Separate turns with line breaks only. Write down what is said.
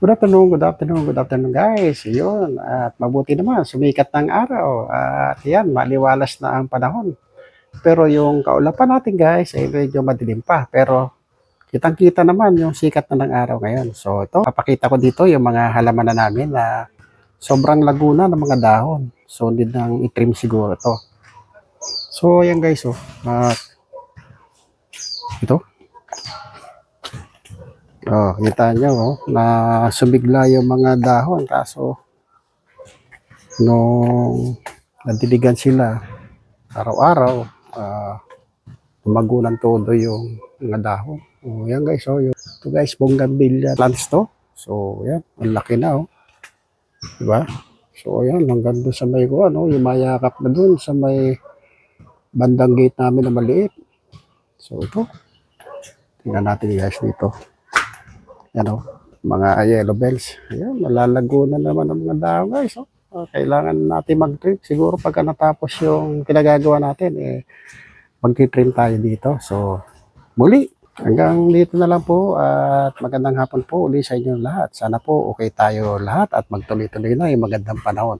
Good afternoon, good afternoon, good afternoon guys. Yun, at mabuti naman, sumikat ng araw. At yan, maliwalas na ang panahon. Pero yung kaulapan natin guys, ay medyo madilim pa. Pero kitang-kita naman yung sikat na ng araw ngayon. So ito, papakita ko dito yung mga halaman na namin na sobrang laguna ng mga dahon. So need nang itrim siguro to. So yan guys, oh. At Oh, kita nyo, oh, na sumigla yung mga dahon. Kaso, nung nadiligan sila, araw-araw, ah, tumagunan todo yung mga dahon. Oh, yan guys, oh, yung, ito guys, bonggambilya plants to. So, yan, ang laki na, oh. Diba? So, yan, hanggang doon sa may, ano, yung mayakap na doon sa may bandang gate namin na maliit. So, ito. Tingnan natin guys dito yan o, mga yellow bells. Ayan, malalago na naman ang mga dahon guys. Oh. Kailangan natin mag-trim. Siguro pagka natapos yung pinagagawa natin, eh, mag-trim tayo dito. So, muli, hanggang dito na lang po at magandang hapon po uli sa inyo lahat. Sana po okay tayo lahat at magtuloy-tuloy na yung magandang panahon.